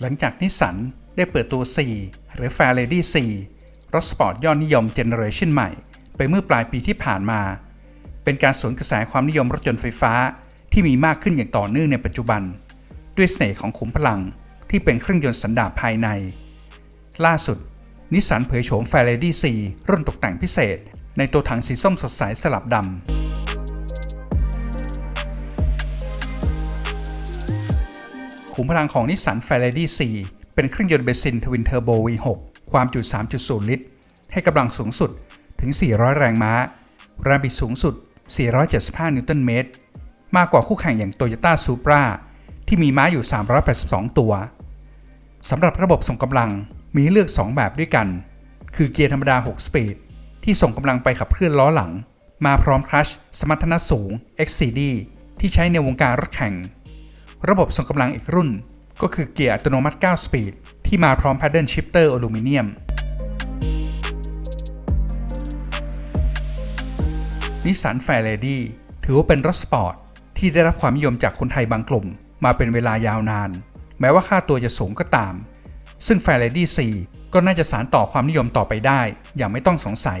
หลังจากนิสสันได้เปิดตัว 4 หรือ f a i r Lady 4 รถสปอร์ตยอดนิยมเจเนอเรชันใหม่ ไปเมื่อปลายปีที่ผ่านมา เป็นการสวนกระแสความนิยมรถยนต์ไฟฟ้าที่มีมากขึ้นอย่างต่อเนื่องในปัจจุบัน ด้วยเสน่ห์ของขุมพลังที่เป็นเครื่องยนต์สันดาปภายใน ล่าสุด นิสสันเผยโฉม f a i r Lady 4 รุ่นตกแต่งพิเศษ ในตัวถังสีส้มสดใสสลับดำ ขุมพลังของนิสสัน f a i r Lady 4เป็นเครื่องยนต์เบนซินทวินเทอร์โบ V6 ความจุ 3.0 ลิตร ให้กำลังสูงสุดถึง 400 แรงม้า แรงบิดสูงสุด 475 นิวตันเมตร มากกว่าคู่แข่งอย่าง Toyota Supra ที่มีม้าอยู่ 382 ตัว สำหรับระบบส่งกำลังมีเลือก 2 แบบด้วยกัน คือเกียร์ธรรมดา 6 สปีด ที่ส่งกำลังไปขับเคลื่อนล้อหลัง มาพร้อมคลัชสมรรถนะสูง XCD ที่ใช้ในวงการรถแข่ง ระบบส่งกำลังอีกรุ่น ก็คือเกียร์อัตโนมัติ 9 สปีด ที่มาพร้อม Paddle Shifter อลูมิเนียมนิสสัน f a i r Lady ถือว่าเป็นรถสปอร์ต ที่ได้รับความนิยมจากคนไทยบางกลุ่ม มาเป็นเวลายาวนาน แม้ว่าค่าตัวจะสูงก็ตาม ซึ่ง f a i r Lady 4ก็น่าจะสานต่อความนิยมต่อไปได้ อย่างไม่ต้องสงสัย